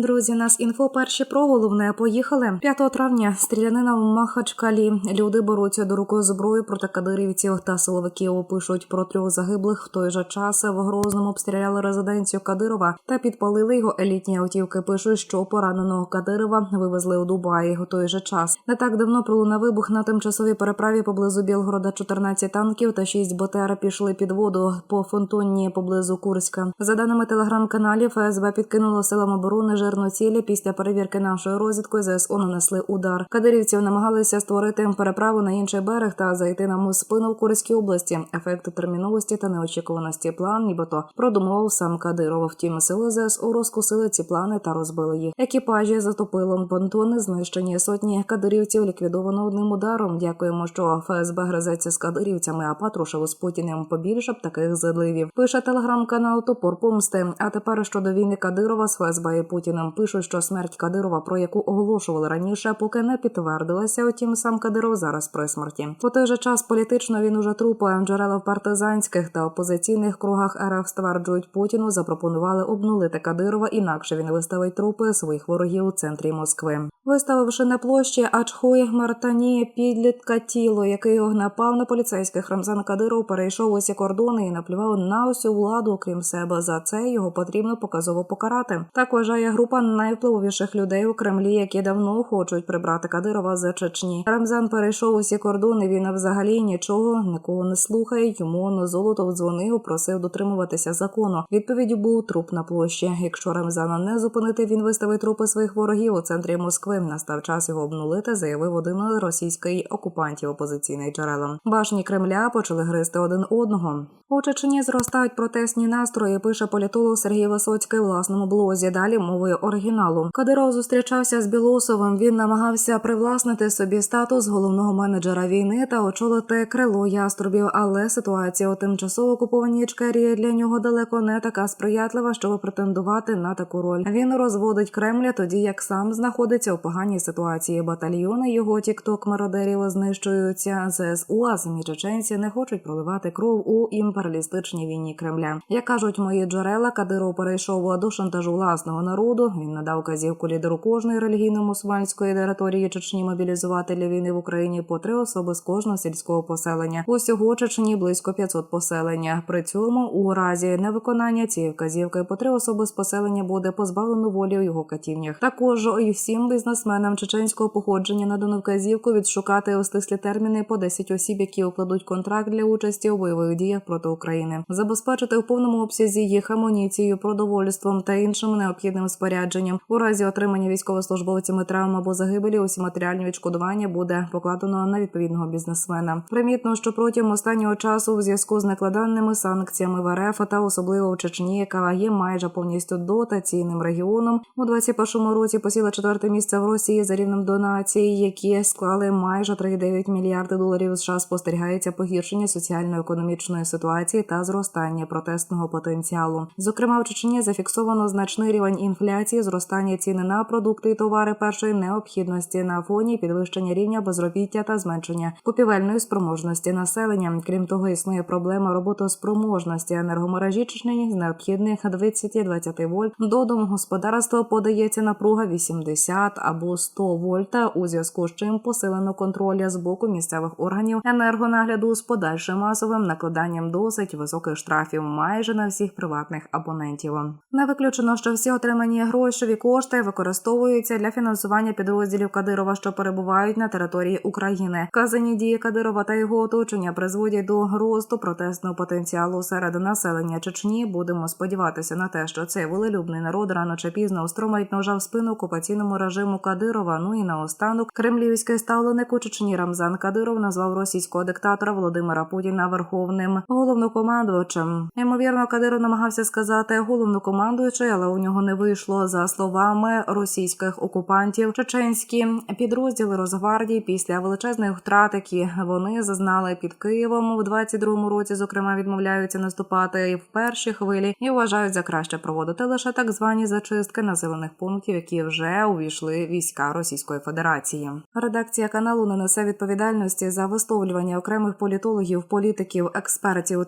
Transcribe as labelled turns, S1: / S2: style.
S1: Друзі, нас інфо перші про головне поїхали. 5 травня стрілянина в Махачкалі. Люди беруться до руки зброї проти кадирівців та силовиків. Пишуть про трьох загиблих. В той же час в Грозному обстріляли резиденцію Кадирова та підпалили його елітні автівки. Пишуть, що пораненого Кадирова вивезли у Дубаї. У той же час не так давно пролунав вибух на тимчасовій переправі поблизу Білгорода. 14 танків та 6 БТР пішли під воду по фонтонні поблизу Курська. За даними телеграм-каналів, ФСБ підкинуло силам оборони жирну цілі. Після перевірки нашою розвідкою ЗСУ нанесли удар. Кадирівців намагалися створити переправу на інший берег та зайти нам у спину в Курській області. Ефект терміновості та неочікуваності план, нібито продумував сам Кадиров. Втім, сили ЗСУ розкусили ці плани та розбили їх. Екіпажі затопило понтони, знищені сотні кадирівців ліквідовано одним ударом. Дякуємо, що ФСБ гризеться з кадирівцями, а Патрушеву з Путіним побільше б таких зливів. Пише телеграм-канал Топор Помсти. А тепер щодо війни Кадирова з ФСБ і Путіним пишуть, що смерть Кадирова, про яку оголошували раніше, поки не підтвердилася. Утім, сам Кадиров зараз при смерті. У той же час політично він уже трупа джерела в партизанських та опозиційних кругах РФ стверджують Путіну. Запропонували обнулити Кадирова, інакше він виставить трупи своїх ворогів у центрі Москви. Виставивши на площі Ачхуй Мартані підлітка тіло, який його напав на поліцейських Рамзан Кадиров перейшов усі кордони і наплював на усю владу, окрім себе. За це його потрібно показово покарати. Так вважає група найвпливовіших людей у Кремлі, які давно хочуть прибрати Кадирова з Чечні. Рамзан перейшов усі кордони. Він взагалі нічого нікого не слухає. Йому на золото дзвонив, просив дотримуватися закону. Відповіддю був труп на площі. Якщо Рамзана не зупинити, він виставить трупи своїх ворогів у центрі Москви. Настав час його обнулити, заявив один із російської окупантів опозиційний джерелам. Башні Кремля почали гризти один одного. У Чечні зростають протестні настрої. Пише політолог Сергій Висоцький власному блозі. Далі мовою оригіналу. Кадиров зустрічався з Білосовим. Він намагався привласнити собі статус головного менеджера війни та очолити крило яструбів. Але ситуація у тимчасово окупованій Ічкерії для нього далеко не така сприятлива, щоб претендувати на таку роль. Він розводить Кремля, тоді як сам знаходиться у поганій ситуації. Батальйони його тікток мародерів знищуються. ЗСУ, а самі чеченці не хочуть проливати кров у імперіалістичній війні Кремля. Як кажуть мої джерела, Кадиров перейшов до шантажу власного народу. Він надав казівку лідеру кожної релігійно-мусульманської території Чечні мобілізувати для війни в Україні по три особи з кожного сільського поселення. Усього Чечні близько 500 поселення. При цьому у разі невиконання цієї вказівки по три особи з поселення буде позбавлено волі у його катівнях. Також і всім бізнесменам чеченського походження надано вказівку відшукати у стислі терміни по 10 осіб, які укладуть контракт для участі у бойових діях проти України, забезпечити у повному обсязі їх амуніцією, продовольством та іншим необхідним спорядженням. У разі отримання військовослужбовцями травм або загибелі усі матеріальні відшкодування буде покладено на відповідного бізнесмена. Примітно, що протягом останнього часу, в зв'язку з накладаними санкціями в РФ та особливо в Чечні, яка є майже повністю дотаційним регіоном, у 21-му році посіла четверте місце в Росії за рівнем донацій, які склали майже 3,9 мільярди доларів США. Спостерігається погіршення соціально-економічної ситуації та зростання протестного потенціалу. Зокрема, в Чечні зафіксовано значний рівень інфляції, зростання ціни на продукти і товари першої необхідності на фоні підвищення рівня безробіття та зменшення купівельної спроможності населення. Крім того, існує проблема роботоспроможності енергомережі Чечні з необхідних 20-20 вольт до домогосподарства подається напруга 80 або 100 вольта, у зв'язку з чим посилено контроля з боку місцевих органів енергонагляду з подальшим масовим накладанням досить високих штрафів майже на всіх приватних абонентів. Не виключено, що всі отримані грошові кошти використовуються для фінансування підрозділів Кадирова, що перебувають на території України. Вказані дії Кадирова та його оточення призводять до росту протестного потенціалу серед населення Чечні. Будемо сподіватися на те, що цей волелюбний народ рано чи пізно устромить ножа в спину окупаційному режиму Кадирова. Ну і наостанок кремлівський ставленик у Чечні Рамзан Кадиров назвав російського диктатора Володимира Путіна верховним головнокомандувачем. Ймовірно, Кадиров намагався сказати головнокомандуючий, але у нього не вийшло за словами російських окупантів. Чеченські підрозділи Росгвардії після величезних втрат, які вони зазнали під Києвом у 22-му році, зокрема відмовляються наступати в першій хвилі і вважають за краще проводити лише так звані зачистки населених пунктів, які вже увійшли війська Російської Федерації. Редакція каналу не несе відповідальності за висловлювання окремих політологів, політиків, експертів